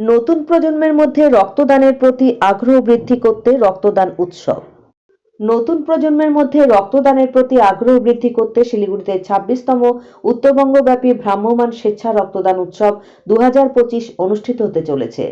নতুন প্রজন্মের মধ্যে রক্তদানের প্রতি আগ্রহ বৃদ্ধি করতে রক্তদান উৎসব। নতুন প্রজন্মের মধ্যে রক্তদানের প্রতি আগ্রহ বৃদ্ধি করতে শিলিগুড়িতে ছাব্বিশতম উত্তরবঙ্গব্যাপী ভ্রাম্যমান স্বেচ্ছা রক্তদান উৎসব দু হাজার পঁচিশ অনুষ্ঠিত হতে চলেছে।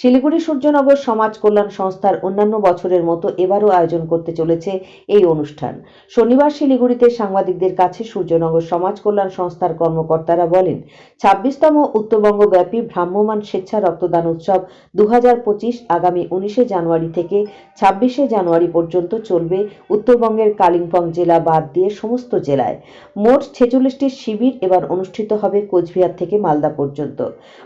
শিলিগুড়ি সূর্যনগর সমাজ কল্যাণ সংস্থার অন্যান্য বছরের মতো এবারও আয়োজন করতে চলেছে এই অনুষ্ঠান। শনিবার শিলিগুড়িতে সাংবাদিকদের কাছে সূর্যনগর সমাজ কল্যাণ সংস্থার কর্মকর্তারা বলেন, ছাব্বিশতম উত্তরবঙ্গব্যাপী ভ্রাম্যমান স্বেচ্ছা রক্তদান উৎসব দু হাজার পঁচিশ আগামী উনিশে জানুয়ারি থেকে ছাব্বিশে জানুয়ারি পর্যন্ত চলবে। উত্তরবঙ্গের কালিম্পং জেলা বাদ দিয়ে সমস্ত জেলায়। মোট ছেচল্লিশটি শিবির এবার অনুষ্ঠিত হবে কোচবিহার থেকে মালদা পর্যন্ত।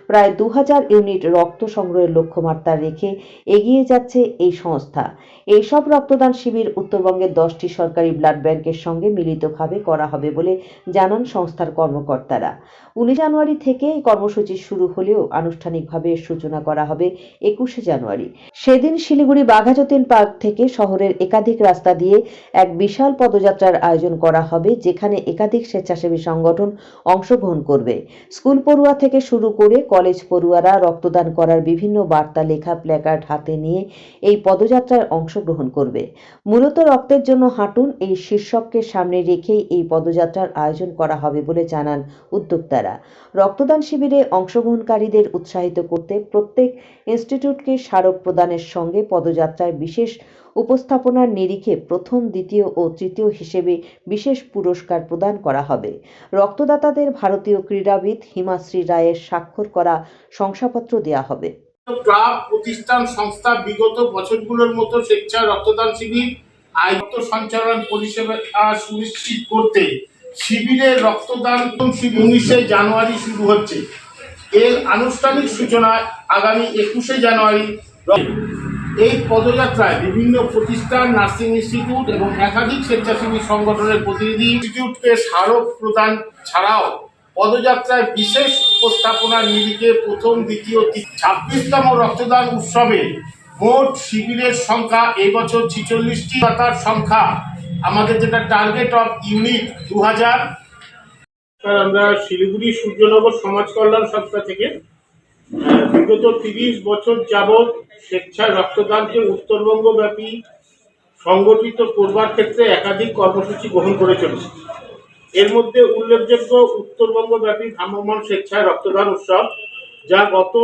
প্রায় দু হাজার ইউনিট রক্ত সংগ্রহের লক্ষ্যমাত্রা রেখে এগিয়ে যাচ্ছে এই সংস্থা। এইসব রক্তদান শিবির উত্তরবঙ্গের দশটি সরকারি ব্লাড ব্যাংকের সঙ্গে মিলিতভাবে করা হবে বলে জানান সংস্থার কর্মকর্তারা। উনিশ জানুয়ারি থেকে এই কর্মসূচি শুরু হলেও আনুষ্ঠানিকভাবে সূচনা করা হবে একুশে জানুয়ারি। সেদিন শিলিগুড়ি বাঘাযতীন পার্ক থেকে শহরের একাধিক রাস্তা দিয়ে এক বিশাল পদযাত্রার আয়োজন করা হবে, যেখানে একাধিক স্বেচ্ছাসেবী সংগঠন অংশগ্রহণ করবে। স্কুল পড়ুয়া থেকে শুরু করে কলেজ পড়ুয়ারা রক্তদান করার বিভিন্ন বার্তা, লেখা, প্ল্যাকার্ড হাতে নিয়ে এই পদযাত্রায় অংশগ্রহণ করবে। মূলত রক্তের জন্য হাঁটুন এই শীর্ষককে সামনে রেখেই এই পদযাত্রার আয়োজন করা হবে বলে জানান উদ্যোক্তারা। রক্তদান শিবিরে অংশগ্রহণকারীদের উৎসাহিত করতে প্রত্যেক ইনস্টিটিউটকে স্মারক প্রদানের সঙ্গে পদযাত্রায় বিশেষ উপস্থাপনার নিরিখে প্রথম, দ্বিতীয় ও তৃতীয় হিসেবে বিশেষ পুরস্কার প্রদান করা হবে। রক্তদাতাদের ভারতীয় ক্রীড়াবিদ হিমাশ্রী রায়ের স্বাক্ষর করা শংসাপত্র দেওয়া হবে। ক্লাব, প্রতিষ্ঠান, সংস্থা বিগত বছরগুলোর মতো স্বেচ্ছা রক্তদান শিবির, আয়ত্ত সঞ্চালন পরিষেবা সুনিশ্চিত করতে শিবিরের রক্তদান উনিশে জানুয়ারি শুরু হচ্ছে। এর আনুষ্ঠানিক সূচনা আগামী একুশে জানুয়ারি এই পদযাত্রায় বিভিন্ন প্রতিষ্ঠান, নার্সিং ইনস্টিটিউট এবং একাধিক স্বেচ্ছাসেবী সংগঠনের প্রতিনিধি ইনস্টিটিউটকে স্মারক প্রদান ছাড়াও পদযাত্রায় বিশেষ উপস্থাপনার নিরিখে প্রথম, দ্বিতীয় ছাব্বিশতম রক্তদান উৎসবে মোট শিবিরের সংখ্যা এবছর বছর ছিচল্লিশটি। দাতার সংখ্যা আমাদের যেটা টার্গেট অফ ইউনিট দু হাজার আমরা শিলিগুড়ি সূর্যনগর সমাজ কল্যাণ সংস্থা থেকে বিগত তিরিশ বছর যাবৎ স্বেচ্ছায় রক্তদানকে উত্তরবঙ্গব্যাপী সংগঠিত করবার ক্ষেত্রে একাধিক কর্মসূচি গ্রহণ করে চলেছে। এর মধ্যে উল্লেখযোগ্য উত্তরবঙ্গব্যাপী ভ্রাম্যমাণ স্বেচ্ছায় রক্তদান উৎসব, যা গত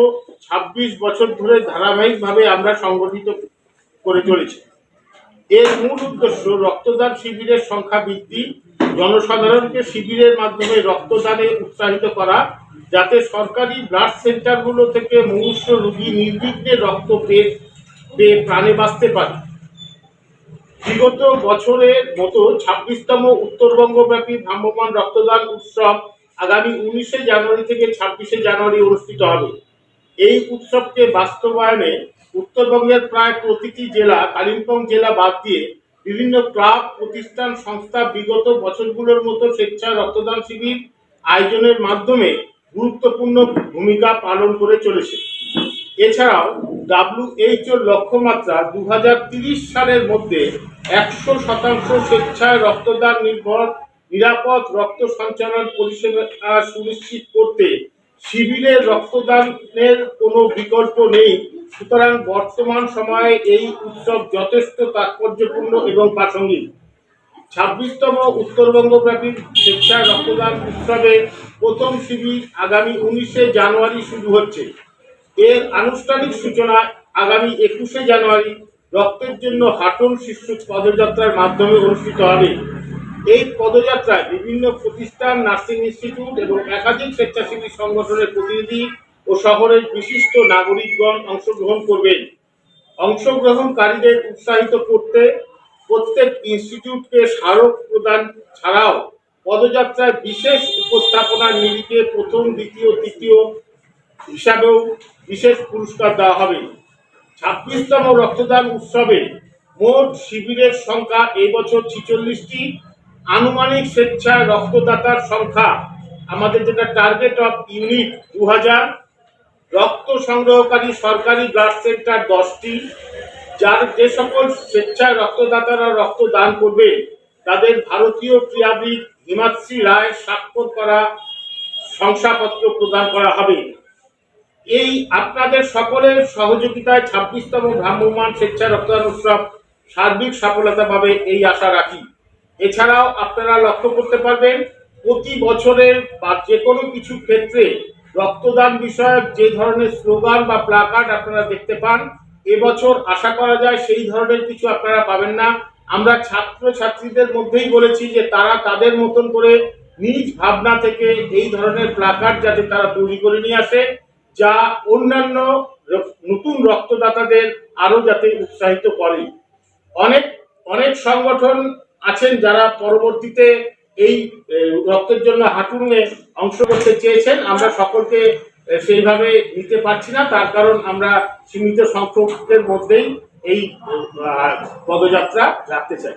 ২৬ বছর ধরে ধারাবাহিকভাবে আমরা সংগঠিত করে চলেছি। এর মূল উদ্দেশ্য রক্তদান শিবিরের সংখ্যা বৃদ্ধি জনসাধারণকে শিবিরের মাধ্যমে রক্তদানে উৎসাহিত করা, যাতে সরকারি ব্লাড সেন্টারগুলো থেকে মুমূর্ষ রোগী নির্বিঘ্নে রক্ত পেয়ে পেয়ে প্রাণে বাঁচতে পারে। বিগত বছরের মতো ছাব্বিশতম উত্তরবঙ্গব্যাপী ভ্রাম্যমান রক্তদান উৎসব আগামী উনিশে জানুয়ারি থেকে ছাব্বিশে জানুয়ারি অনুষ্ঠিত হবে। এই উৎসবকে বাস্তবায়নে উত্তরবঙ্গের প্রায় প্রতিটি জেলা, কালিম্পং জেলা বাদ দিয়ে বিভিন্ন ক্লাব, প্রতিষ্ঠান, সংস্থা বিগত বছরগুলোর মতো স্বেচ্ছা রক্তদান শিবির আয়োজনের মাধ্যমে গুরুত্বপূর্ণ ভূমিকা পালন করে চলেছে। এছাড়াও ডাব্লিউএইচওর লক্ষ্যমাত্রা দু সালের মধ্যে একশো শতাংশ স্বেচ্ছায় রক্তদান নির্ভর, নিরাপদ রক্ত সঞ্চালন পরিষেবা সুনিশ্চিত করতে শিবিরের রক্তদানের কোনো বিকল্প নেই। সুতরাং বর্তমান সময়ে এই উৎসব যথেষ্ট তাৎপর্যপূর্ণ এবং প্রাসঙ্গিক। ছাব্বিশতম উত্তরবঙ্গব্যাপী স্বেচ্ছায় রক্তদান উৎসবে প্রথম শিবির আগামী উনিশে জানুয়ারি শুরু হচ্ছে। এর আনুষ্ঠানিক সূচনা আগামী একুশে জানুয়ারি রক্তের জন্য হাটন শীর্ষক পদযাত্রার মাধ্যমে অনুষ্ঠিত হবে। এই পদযাত্রায় বিভিন্ন প্রতিষ্ঠান, নার্সিং ইনস্টিটিউট এবং একাধিক স্বেচ্ছাসেবী সংগঠনের প্রতিনিধি ও শহরের বিশিষ্ট নাগরিকগণ অংশগ্রহণ করবেন। অংশগ্রহণকারীদের উৎসাহিত করতে প্রত্যেক ইনস্টিটিউটকে স্মারক প্রদান ছাড়াও পদযাত্রায় বিশেষ উপস্থাপনার নিরিখে প্রথম, দ্বিতীয়, তৃতীয় হিসাবেও বিশেষ পুরস্কার দেওয়া হবে। ছাব্বিশতম রক্তদান উৎসবে মোট শিবিরের সংখ্যা এবছর বছর ছিচল্লিশটি। আনুমানিক স্বেচ্ছায় রক্তদাতার সংখ্যা আমাদের যেটা টার্গেট অফ ইউনিট দু হাজার রক্ত সংগ্রহকারী সরকারি ব্লাড সেন্টার দশটি, যার যে সকল স্বেচ্ছায় রক্তদাতারা রক্ত দান করবে, তাদের ভারতীয় ক্রীড়াবিদ হিমাশ্রী রায় স্বাক্ষর করা শংসাপত্র প্রদান করা হবে। এই আপনাদের সকলের সহযোগিতায় ছাব্বিশতম ভ্রাম্যমাণ স্বেচ্ছা রক্তদান উৎসব সার্বিক সফলতা পাবে এই আশা রাখি। এছাড়াও আপনারা লক্ষ্য করতে পারবেন, প্রতি বছরের বা যে কোনো কিছু ক্ষেত্রে রক্তদান বিষয়ক যে ধরনের স্লোগান বা প্লাকার্ড আপনারা দেখতে পান, এবছর আশা করা যায় সেই ধরনের কিছু আপনারা পাবেন না। আমরা ছাত্র ছাত্রীদের মধ্যেই বলেছি যে তারা তাদের মতন করে নিজ ভাবনা থেকে এই ধরনের প্লাকার্ড যাতে তারা তৈরি করে নিয়ে আসে, যা অন্যান্য নতুন রক্তদাতাদের আরও যাতে উৎসাহিত করে। অনেক অনেক সংগঠন আছেন যারা পরবর্তীতে এই রক্তের জন্য হাঁটুনে অংশ করতে চেয়েছেন। আমরা সকলকে সেইভাবে নিতে পারছি না। তার কারণ আমরা সীমিত সংখ্যকের মধ্যেই এই পদযাত্রা রাখতে চাই।